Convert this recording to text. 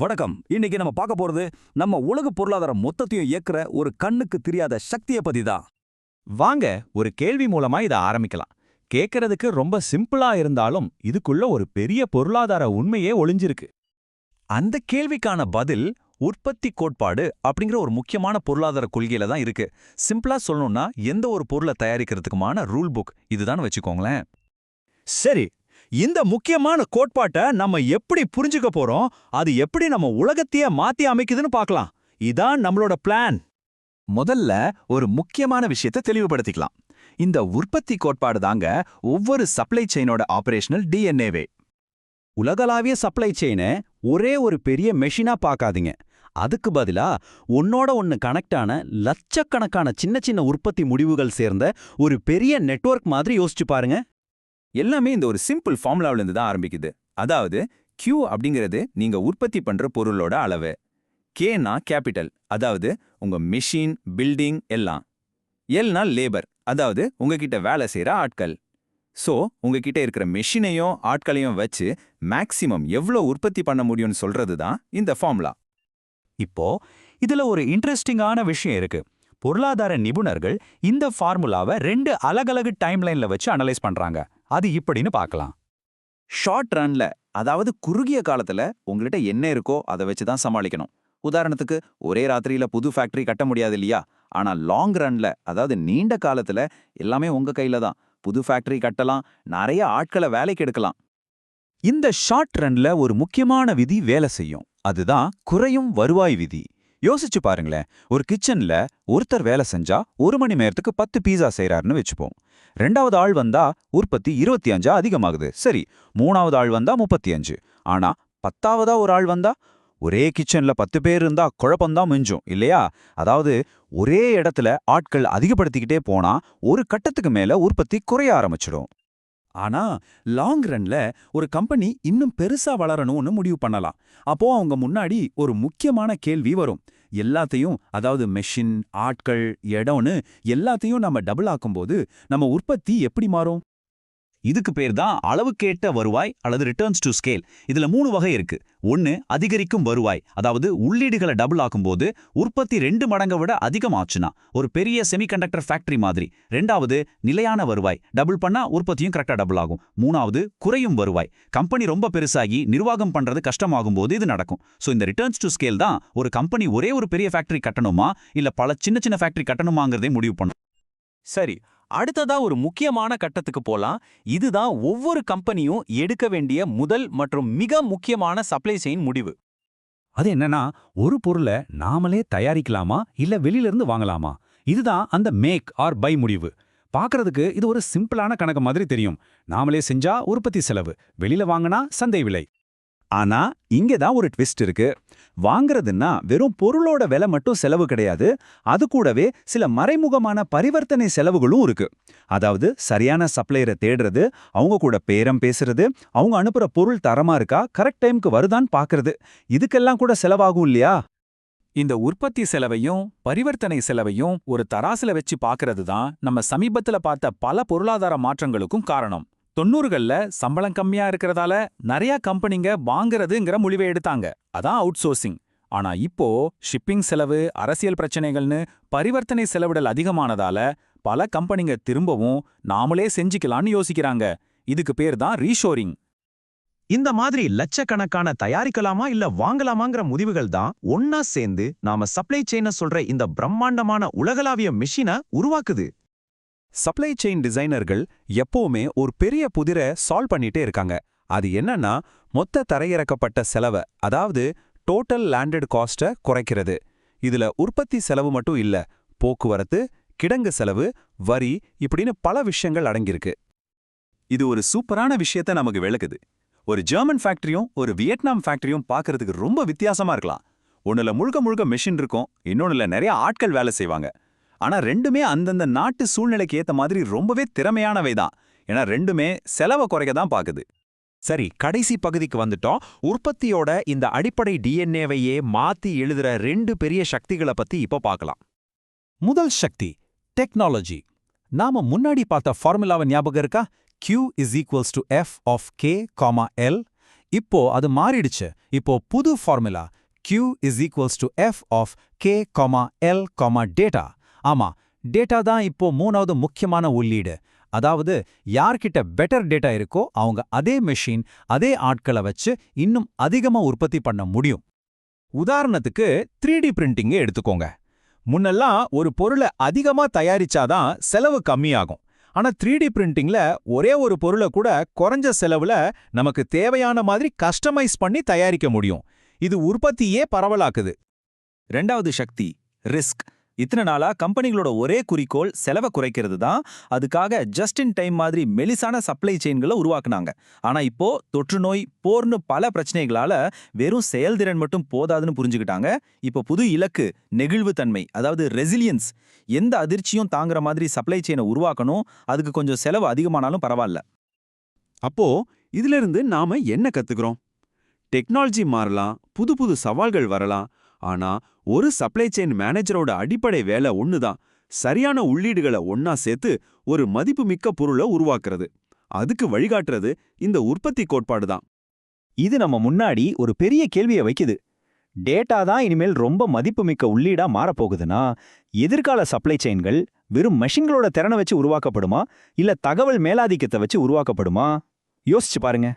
வணக்கம். இன்னைக்கு நம்ம பார்க்க போறது நம்ம உலக பொருளாதார மொத்தத்தையும் இயக்குற ஒரு கண்ணுக்கு தெரியாத சக்தியை பத்தி தான். வாங்க ஒரு கேள்வி மூலமா இத ஆரம்பிக்கலாம். கேட்கறதுக்கு ரொம்ப சிம்பிளா இருந்தாலும் இதுக்குள்ள ஒரு பெரிய பொருளாதார உண்மையே ஒளிஞ்சிருக்கு. அந்த கேள்விக்கான பதில் உற்பத்தி கோட்பாடு அப்படிங்கிற ஒரு முக்கியமான பொருளாதார கொள்கையில தான் இருக்கு. சிம்பிளா சொல்லணும்னா எந்த ஒரு பொருளை தயாரிக்கிறதுக்குமான ரூல் புக் இதுதான் வச்சுக்கோங்களேன். சரி இந்த முக்கியமான கோட்பாட்டை நம்ம எப்படி புரிஞ்சுக்க போறோம் அது எப்படி நம்ம உலகத்தையே மாத்தி அமைக்குதுன்னு பார்க்கலாம். இதான் நம்மளோட பிளான் முதல்ல ஒரு முக்கியமான விஷயத்தை தெளிவுபடுத்திக்கலாம். இந்த உற்பத்தி கோட்பாடு தாங்க ஒவ்வொரு சப்ளை செயினோட ஆபரேஷனல் டிஎன்ஏவே உலகளாவிய சப்ளை செயினை ஒரே ஒரு பெரிய மெஷினா பார்க்காதீங்க. அதுக்கு பதிலா ஒன்னோட ஒன்னு கனெக்டான லட்சக்கணக்கான சின்ன சின்ன உற்பத்தி முடிவுகள் சேர்ந்த ஒரு பெரிய நெட்வொர்க் மாதிரி யோசிச்சு பாருங்க. எல்லாமே இந்த ஒரு சிம்பிள் ஃபார்முலாவிலேருந்து தான் ஆரம்பிக்குது. அதாவது கியூ அப்படிங்கிறது நீங்க உற்பத்தி பண்ற பொருளோட அளவு. கேனா கேபிட்டல் அதாவது உங்க மெஷின் பில்டிங் எல்லாம். எல்னா லேபர் அதாவது உங்ககிட்ட வேலை செய்யற ஆட்கள். சோ உங்ககிட்ட இருக்கிற மெஷினையும் ஆட்களையும் வச்சு மேக்சிமம் எவ்வளோ உற்பத்தி பண்ண முடியும்னு சொல்றது தான் இந்த ஃபார்முலா இப்போ இதுல ஒரு இன்ட்ரெஸ்டிங்கான விஷயம் இருக்கு. பொருளாதார நிபுணர்கள் இந்த ஃபார்முலாவை ரெண்டு அலகலகு டைம்லைன்ல வச்சு அனலைஸ் பண்றாங்க. அது இப்படின்னு பார்க்கலாம். ஷார்ட் ரன்ல அதாவது குறுகிய காலத்துல உங்கள்கிட்ட என்ன இருக்கோ அதை வச்சு தான் சமாளிக்கணும். உதாரணத்துக்கு ஒரே ராத்திரியில புது ஃபேக்டரி கட்ட முடியாது இல்லையா? ஆனா லாங் ரன்ல அதாவது நீண்ட காலத்துல எல்லாமே உங்க கையில தான். புது ஃபேக்டரி கட்டலாம் நிறைய ஆட்களை வேலைக்கு எடுக்கலாம். இந்த ஷார்ட் ரன்ல ஒரு முக்கியமான விதி வேலை செய்யும். அதுதான் குறையும் வருவாய் விதி. யோசிச்சு பாருங்களேன் ஒரு கிச்சன்ல ஒருத்தர் வேலை செஞ்சா ஒரு மணி நேரத்துக்கு பத்து பீஸா செய்றாருன்னு வச்சுப்போம். ரெண்டாவது ஆள் வந்தா உற்பத்தி இருபத்தி அஞ்சா அதிகமாகுது. சரி மூணாவது ஆள் வந்தா முப்பத்தி அஞ்சு. ஆனா பத்தாவதா ஒரு ஆள் வந்தா ஒரே கிச்சன்ல பத்து பேர் இருந்தா குழப்பம்தான் மிஞ்சும் இல்லையா? அதாவது ஒரே இடத்துல ஆட்கள் அதிகப்படுத்திக்கிட்டே போனா ஒரு கட்டத்துக்கு மேல உற்பத்தி குறைய ஆரம்பிச்சிடும். ஆனா லாங் ரன்ல ஒரு கம்பெனி இன்னும் பெருசா வளரணும்னு முடிவு பண்ணலாம். அப்போ அவங்க முன்னாடி ஒரு முக்கியமான கேள்வி வரும். எல்லாத்தையும் அதாவது மெஷின் ஆட்கள் இடம்னு எல்லாத்தையும் நம்ம டபுள் ஆக்கும்போது நம்ம உற்பத்தி எப்படி மாறும்? இதுக்கு பேர் தான் அளவுக்கேட்ட வருவாய் அல்லது ரிட்டர்ன்ஸ் டு ஸ்கேல் இதுல மூணு வகை இருக்கு. ஒன்னு அதிகரிக்கும் வருவாய். அதாவது உள்ளீடுகளை டபுள் ஆக்கும்போது உற்பத்தி ரெண்டு மடங்கை விட அதிகமாச்சுன்னா ஒரு பெரிய செமிகண்டக்டர் ஃபேக்டரி மாதிரி. ரெண்டாவது நிலையான வருவாய். டபுள் பண்ணா உற்பத்தியும் கரெக்டா டபுள் ஆகும். மூணாவது குறையும் வருவாய். கம்பெனி ரொம்ப பெருசாகி நிர்வாகம் பண்றது கஷ்டமாகும் போது இது நடக்கும். ஸோ இந்த ரிட்டர்ன்ஸ் டு ஸ்கேல் தான் ஒரு கம்பெனி ஒரே ஒரு பெரிய ஃபேக்டரி கட்டணுமா? இல்ல பல சின்ன சின்ன ஃபேக்டரி கட்டணுமாங்கிறதே முடிவு பண்ணும் சரி அடுத்ததா ஒரு முக்கியமான கட்டத்துக்கு போலாம். இதுதான் ஒவ்வொரு கம்பெனியும் எடுக்க வேண்டிய முதல் மற்றும் மிக முக்கியமான சப்ளை செயின் முடிவு. அது என்னன்னா ஒரு பொருளை நாமளே தயாரிக்கலாமா? இல்ல வெளியிலிருந்து வாங்கலாமா? இதுதான் அந்த மேக் ஆர் பை முடிவு. பார்க்கறதுக்கு இது ஒரு சிம்பிளான கணக்கு மாதிரி தெரியும். நாமளே செஞ்சா உற்பத்தி செலவு. வெளியில வாங்கினா சந்தை விலை. ஆனா இங்க தான் ஒரு ட்விஸ்ட் இருக்கு. வாங்குறதுன்னா வெறும் பொருளோட விலை மட்டும் செலவு கிடையாது. அது கூடவே சில மறைமுகமான பரிவர்த்தனை செலவுகளும் இருக்கு. அதாவது சரியான சப்ளையரை தேடுறது அவங்க கூட பேரம் பேசுறது அவங்க அனுப்புற பொருள் தரமா இருக்கா கரெக்ட் டைம்க்கு வருதான்னு பாக்குறது. இதுக்கெல்லாம் கூட செலவாகும் இல்லையா? இந்த உற்பத்தி செலவையும் பரிவர்த்தனை செலவையும் ஒரு தராசுல வச்சு பார்க்கறது தான் நம்ம சமீபத்துல பார்த்த பல பொருளாதார மாற்றங்களுக்கும் காரணம். தொண்ணூறுகள்ல சம்பளம் கம்மியா இருக்கிறதால நிறைய கம்பெனிங்க வாங்குறதுங்கிற முடிவை எடுத்தாங்க. அதான் அவுட் சோர்சிங் ஆனா இப்போ ஷிப்பிங் செலவு அரசியல் பிரச்சனைகள்னு பரிவர்த்தனை செலவிடல் அதிகமானதால பல கம்பெனிங்க திரும்பவும் நாமளே செஞ்சுக்கலாம்னு யோசிக்கிறாங்க. இதுக்கு பேர் தான் ரீஷோரிங் இந்த மாதிரி லட்சக்கணக்கான தயாரிக்கலாமா இல்ல வாங்கலாமாங்கிற முடிவுகள் தான் ஒன்னா சேர்ந்து நாம சப்ளை செயின சொல்ற இந்த பிரம்மாண்டமான உலகளாவிய மிஷினை உருவாக்குது. சப்ளை செயின் டிசைனர்கள் எப்பவுமே ஒரு பெரிய புதிரை சால்வ் பண்ணிட்டே இருக்காங்க. அது என்னன்னா மொத்த தரையிறக்கப்பட்ட செலவை அதாவது டோட்டல் லேண்டட் காஸ்ட்டை குறைக்கிறது. இதுல உற்பத்தி செலவு மட்டும் இல்ல போக்குவரத்து கிடங்கு செலவு வரி இப்படின்னு பல விஷயங்கள் அடங்கியிருக்கு. இது ஒரு சூப்பரான விஷயத்த நமக்கு விளக்குது. ஒரு ஜெர்மன் ஃபேக்டரியும் ஒரு வியட்நாம் ஃபேக்டரியும் பார்க்கறதுக்கு ரொம்ப வித்தியாசமா இருக்கலாம். ஒண்ணுல முழுக்க முழுக்க மெஷின் இருக்கும் இன்னொன்னுல நிறைய ஆட்கள் வேலை செய்வாங்க. ஆனா ரெண்டுமே அந்தந்த நாட்டு சூழ்நிலைக்கு ஏத்த மாதிரி ரொம்பவே திறமையானவை தான் ஏன்னா ரெண்டுமே செலவை குறைக்க தான் பாக்குது. சரி கடைசி பகுதிக்கு வந்துட்டோம். உற்பத்தியோட இந்த அடிப்படை டிஎன்ஏவையே மாத்தி எழுதுற ரெண்டு பெரிய சக்திகளை பத்தி இப்போ பார்க்கலாம் முதல் சக்தி டெக்னாலஜி நாம முன்னாடி பார்த்த ஃபார்முலாவை ஞாபகம் இருக்கா? Q equals to F of K comma L இப்போ அது மாறிடுச்சு. இப்போ புது formula Q to F of K comma L comma data ஆமா டேட்டா தான் இப்போ மூணாவது முக்கியமான உள்ளீடு. அதாவது யார்கிட்ட பெட்டர் டேட்டா இருக்கோ அவங்க அதே மெஷின் அதே ஆட்களை வச்சு இன்னும் அதிகமா உற்பத்தி பண்ண முடியும். உதாரணத்துக்கு த்ரீ டி பிரிண்டிங்கை எடுத்துக்கோங்க. முன்னெல்லாம் ஒரு பொருளை அதிகமா தயாரிச்சாதான் செலவு கம்மியாகும். ஆனா த்ரீ டி பிரிண்டிங்ல ஒரே ஒரு பொருளை கூட குறைஞ்ச செலவுல நமக்கு தேவையான மாதிரி கஸ்டமைஸ் பண்ணி தயாரிக்க முடியும். இது உற்பத்தியே பரவலாக்குது. ரெண்டாவது சக்தி ரிஸ்க் இத்தனை நாளா கம்பெனிகளோட ஒரே குறிக்கோள் செலவை குறைக்கிறது தான். அதுக்காக ஜஸ்ட் இன் டைம் மாதிரி மெலிசான சப்ளை செயின்களை உருவாக்குனாங்க. ஆனா இப்போ தொற்று நோய் போர்னு பல பிரச்சனைகளால வெறும் செயல்திறன் மட்டும் போதாதுன்னு புரிஞ்சுக்கிட்டாங்க. இப்போ புது இலக்கு நெகிழ்வுத்தன்மை அதாவது ரெசிலியன்ஸ் எந்த அதிர்ச்சியும் தாங்குற மாதிரி சப்ளை செயினை உருவாக்கணும். அதுக்கு கொஞ்சம் செலவு அதிகமானாலும் பரவாயில்ல. அப்போ இதுல இருந்து நாம என்ன கத்துக்கிறோம்? டெக்னாலஜி மாறலாம் புது புது சவால்கள் வரலாம். ஆனா ஒரு சப்ளை செயின் மேனேஜரோட அடிப்படை வேலை ஒண்ணுதான். சரியான உள்ளீடுகளை ஒன்னா சேர்த்து ஒரு மதிப்புமிக்க பொருளை உருவாக்குறது. அதுக்கு வழிகாட்டுறது இந்த உற்பத்தி கோட்பாடு தான் இது நம்ம முன்னாடி ஒரு பெரிய கேள்வியை வைக்குது. டேட்டா தான் இனிமேல் ரொம்ப மதிப்புமிக்க உள்ளீடா மாறப்போகுதுன்னா எதிர்கால சப்ளை செயின்கள் வெறும் மெஷின்களோட திறனை வச்சு உருவாக்கப்படுமா? இல்ல தகவல் மேலாதிக்கத்தை வச்சு உருவாக்கப்படுமா? யோசிச்சு பாருங்க.